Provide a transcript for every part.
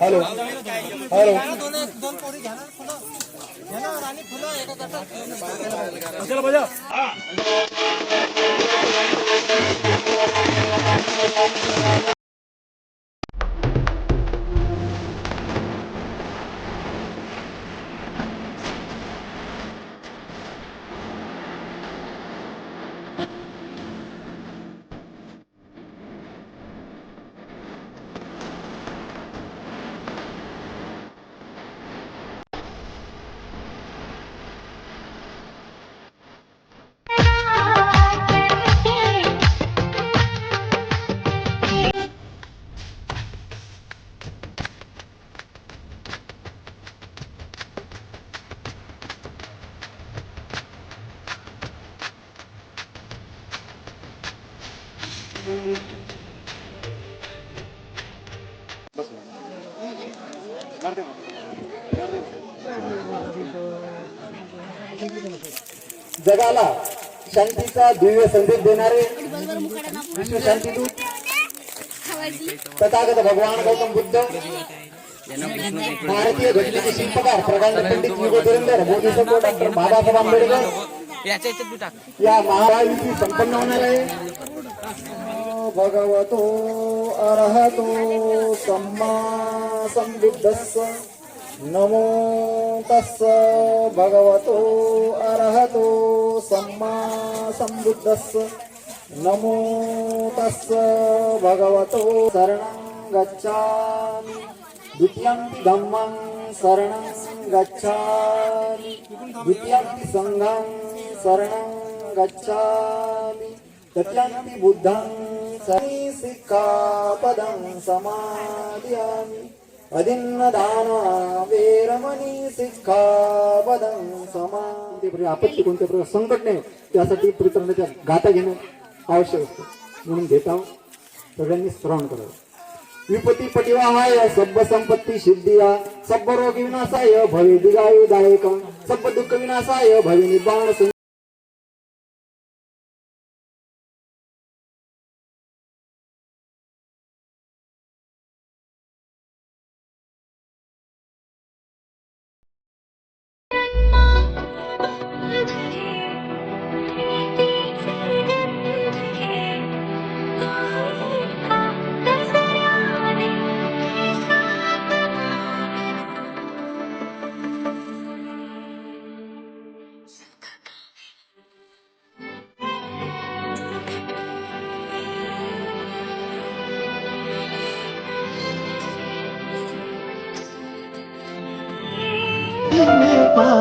Hello hello बजा Thank you. जगाला शांतीचा दिव्य संदेश देणारे विश्व शांतीदूत तथागत भगवान गौतम बुद्ध भारतीय घटनेचे शिल्पकार प्रकांड पंडित युग धुरंधर बोधिसत्व डॉक्टर बाबासाहेब आंबेडकर या महारायुती संपन्न होणार आहे. भगवतो अरहतो सम्मा संबुद्धस्व नमो तस्स भगवतो अरहतो सम्मा संबुद्धस्स। नमो तस्स भगवतो शरणं गच्छामि। द्वितीयं धम्मं शरणं गच्छामि। द्वितीयं सङ्घं शरणं गच्छामि। तृतीयं बुद्धं सनि समादयामि। वेरमणी आपत्ती कोणत्या प्रकार संकट नाही. त्यासाठी परित्राणाच्या गाथा घेणं आवश्यक असतं. म्हणून घेत आहोत सगळ्यांनी श्रवण करावं विपती पटिवाहाय सब्ब संपत्ती सिद्धिया. सब्ब रोग विनाशाय भवे दिगायुदायक. सब्ब दुःख विनाशाय भवे निबाण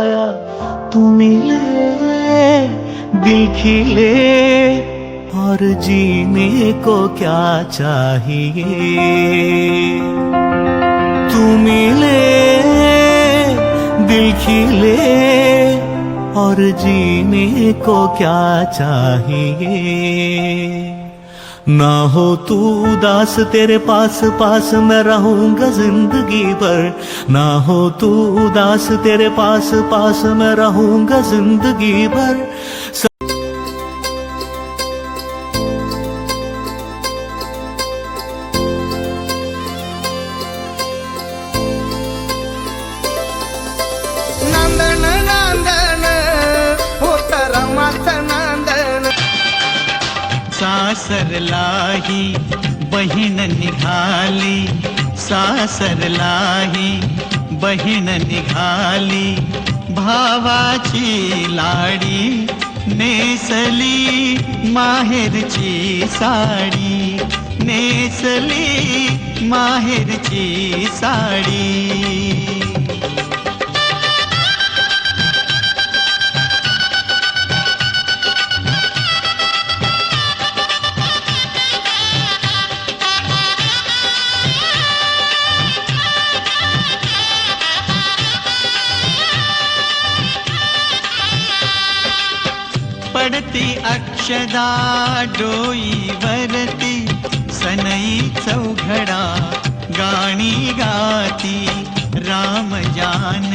पाया तुम मिले, दिल खिले। और जीने को क्या चाहिए? तुम मिले, दिल खिले। और जीने को क्या चाहिए? ना हो तू उदास, तेरे पास पास मैं रहूँगा ज़िंदगी भर। ना हो तू उदास, तेरे पास पास मैं रहूँगा ज़िंदगी भर। सासरलाही बहीण निघाली। सासरलाही बहीण निघाली। भावाची लाडी नेसली माहेरची साडी। नेसली माहेरची साडी। अक्षदा डोईवरती सनई चौघडा गाणी गाती राम जान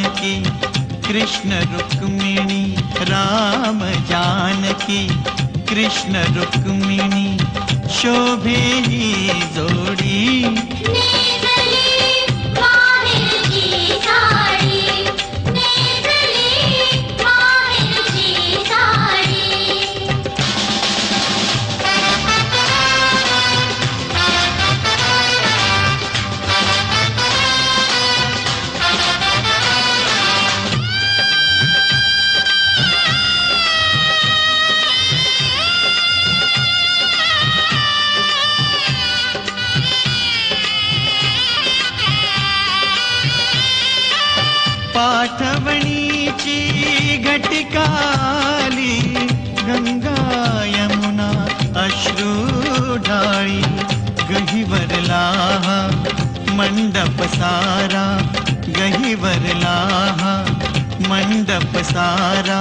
कृष्ण रुक्मिणी राम जानकी कृष्ण रुक्मिणी शोभे जोडी काली गंगा यमुना अश्रु ढाई गही वरलाहा, मंडप सारा, गही वरलाहा, मंडप सारा,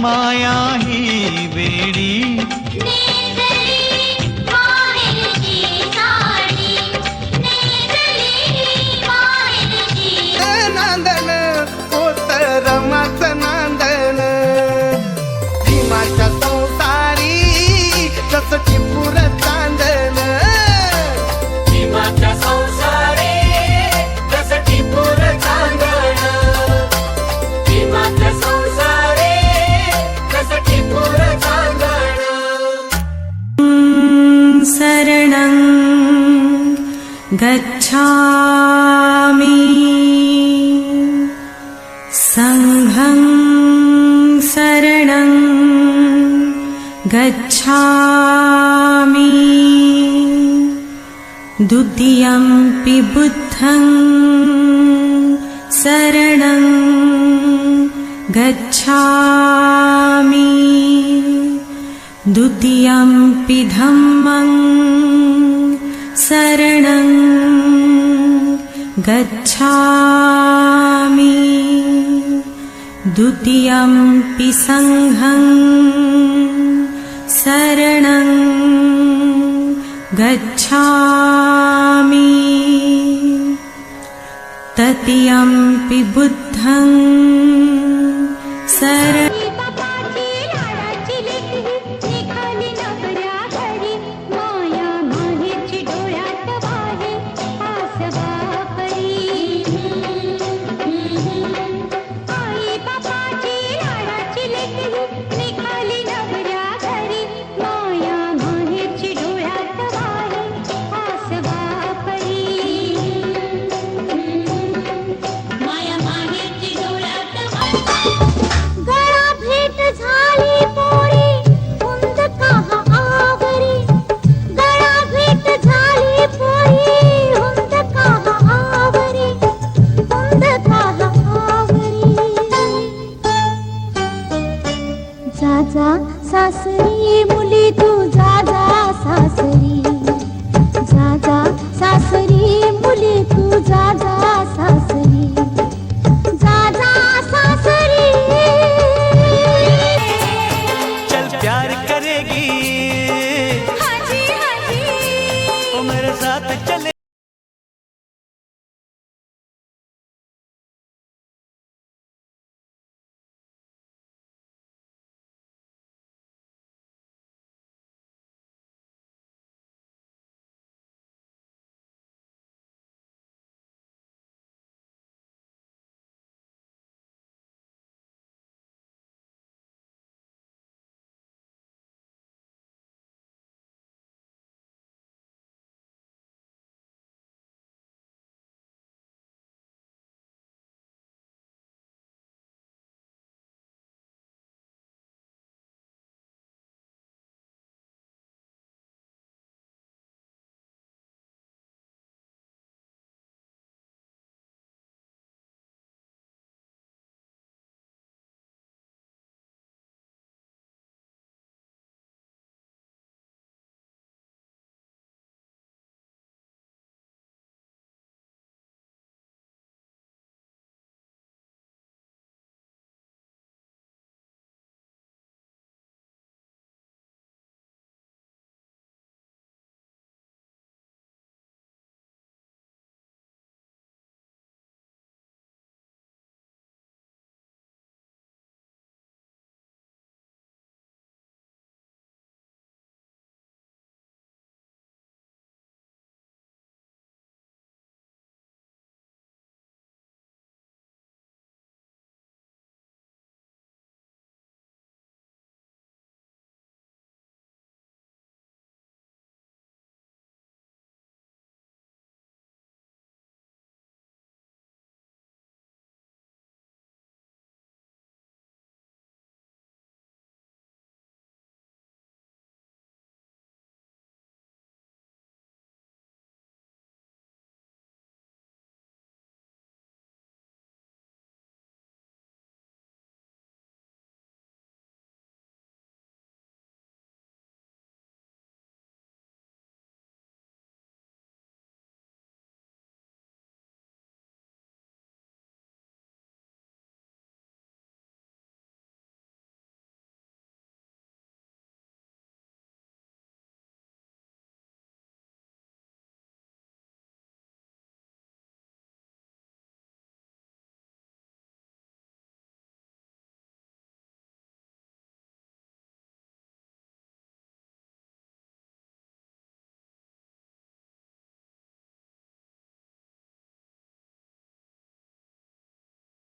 माया ही बेड़ी शरणं गच्छामि। द्वितीयम्पि बुद्धं शरणं गच्छामि। द्वितीयम्पि धम्मं शरणं गच्छामि द्वितीयं पि सङ्घं शरणं गच्छामि। तृतीयं पि बुद्धम्